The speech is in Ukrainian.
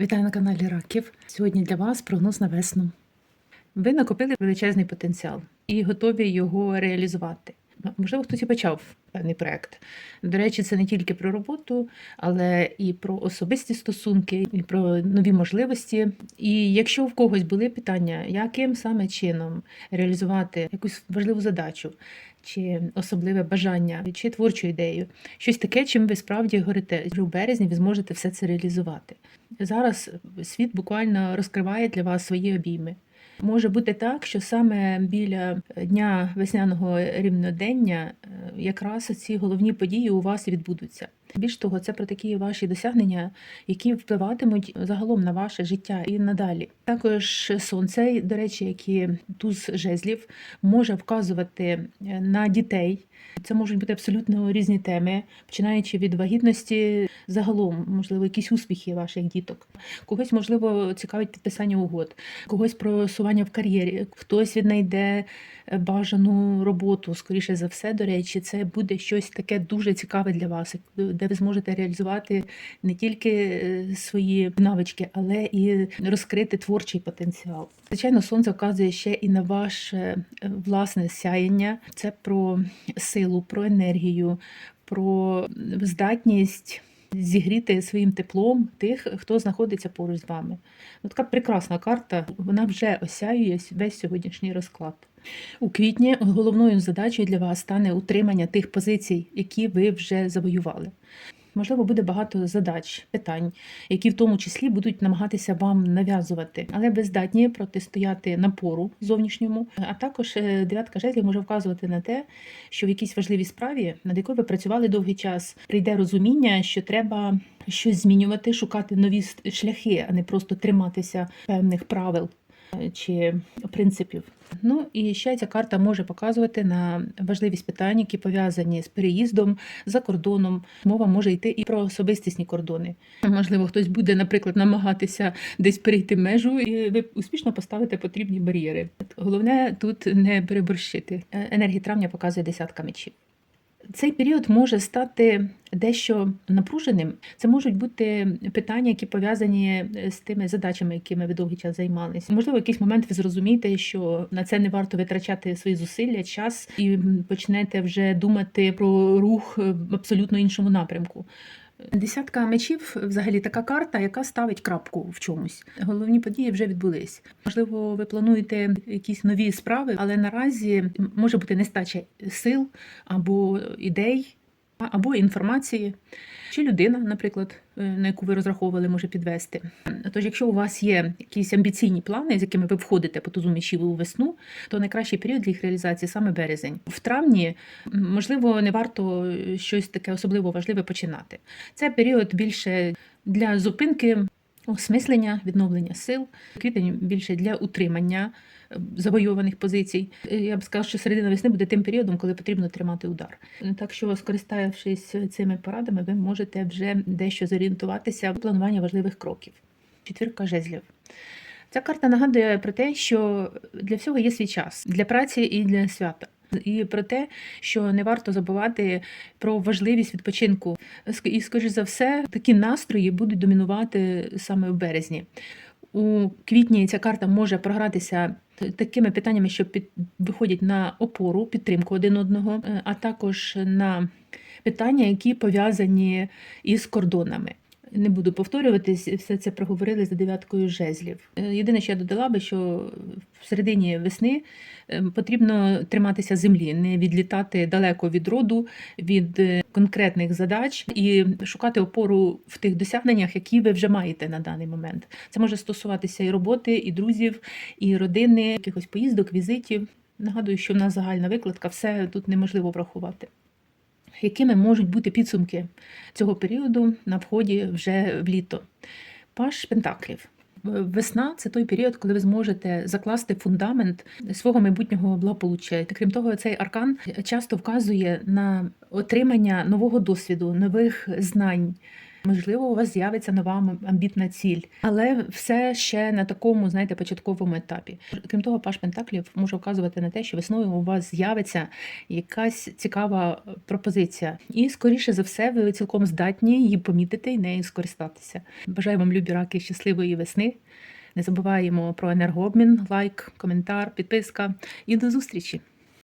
Вітаю на каналі Раків. Сьогодні для вас прогноз на весну. Ви накопили величезний потенціал і готові його реалізувати. Можливо, хтось і почав певний проект. До речі, це не тільки про роботу, але і про особисті стосунки, і про нові можливості. І якщо в когось були питання, яким саме чином реалізувати якусь важливу задачу, чи особливе бажання, чи творчу ідею, щось таке, чим ви справді горите, вже в березні ви зможете все це реалізувати. Зараз світ буквально розкриває для вас свої обійми. Може бути так, що саме біля дня весняного рівнодення е, якраз ці головні події у вас відбудуться. Більш того, це про такі ваші досягнення, які впливатимуть загалом на ваше життя і надалі. Також сонце, до речі, як і туз жезлів, може вказувати на дітей. Це можуть бути абсолютно різні теми, починаючи від вагітності, загалом, можливо, якісь успіхи ваших діток. Когось, можливо, цікавить підписання угод, когось просування в кар'єрі, хтось віднайде бажану роботу. Скоріше за все, до речі, це буде щось таке дуже цікаве для вас, де ви зможете реалізувати не тільки е, свої навички, але і розкрити творчий потенціал. Звичайно, сонце вказує ще і на ваше власне сяєння. Це про силу, про енергію, про здатність. Зігріти своїм теплом тих, хто знаходиться поруч з вами. Ну, така прекрасна карта, вона вже осяює весь сьогоднішній розклад. У квітні головною задачею для вас стане утримання тих позицій, які ви вже завоювали. Можливо, буде багато задач, питань, які в тому числі будуть намагатися вам нав'язувати, але ви здатні протистояти напору зовнішньому. А також е, дев'ятка жезлів може вказувати на те, що в якійсь важливій справі, над якою ви працювали довгий час, прийде розуміння, що треба щось змінювати, шукати нові шляхи, а не просто триматися певних правил чи принципів. Ну і ще ця карта може показувати на важливість питань, які пов'язані з переїздом за кордоном. Мова може йти і про особистісні кордони. Можливо, хтось буде, наприклад, намагатися десь перейти межу, і ви успішно поставите потрібні бар'єри. Головне тут не переборщити. Енергія травня показує десятка мечів. Цей період може стати дещо напруженим. Це можуть бути питання, які пов'язані з тими задачами, якими ви довгий час займалися. Можливо, в якийсь момент ви зрозумієте, що на це не варто витрачати свої зусилля, час і почнете вже думати про рух в абсолютно іншому напрямку. Десятка мечів взагалі така карта, яка ставить крапку в чомусь. Головні події вже відбулись. Можливо, ви плануєте якісь нові справи, але наразі може бути нестача сил або ідей, або інформації, чи людина, наприклад, е, на яку ви розраховували, може підвести. Тож, якщо у вас є якісь амбіційні плани, з якими ви входите по тузу мечів у весну, то найкращий період для їх реалізації саме березень. В травні, можливо, не варто щось таке особливо важливе починати. Це період більше для зупинки. Осмислення, відновлення сил, квітень більше для утримання завойованих позицій. Я б сказала, що середина весни буде тим періодом, коли потрібно тримати удар. Так що, скориставшись цими порадами, ви можете вже дещо зорієнтуватися в плануванні важливих кроків. Четвірка жезлів. Ця карта нагадує про те, що для всього є свій час для праці і для свята. І про те, що не варто забувати про важливість відпочинку. І, скоріш за все, такі настрої будуть домінувати саме в березні. У квітні ця карта може програтися такими питаннями, що під виходять на опору, підтримку один одного, а також на питання, які пов'язані із кордонами. Не буду повторюватись, все це проговорили за дев'яткою жезлів. Єдине, що я додала би, що в середині весни потрібно триматися землі, не відлітати далеко від роду, від конкретних задач і шукати опору в тих досягненнях, які ви вже маєте на даний момент. Це може стосуватися і роботи, і друзів, і родини, якихось поїздок, візитів. Нагадую, що в нас загальна викладка, все тут неможливо врахувати якими можуть бути підсумки цього періоду на вході вже в літо. Паш Пентаклів. Весна це той період, коли ви зможете закласти фундамент свого майбутнього благополуччя. Крім того, цей аркан часто вказує на отримання нового досвіду, нових знань. Можливо, у вас з'явиться нова амбітна ціль, але все ще на такому, знаєте, початковому етапі. Крім того, паш Пентаклів може вказувати на те, що весною у вас з'явиться якась цікава пропозиція, і скоріше за все, ви цілком здатні її помітити і нею скористатися. Бажаю вам любі раки щасливої весни. Не забуваємо про енергообмін, лайк, коментар, підписка і до зустрічі!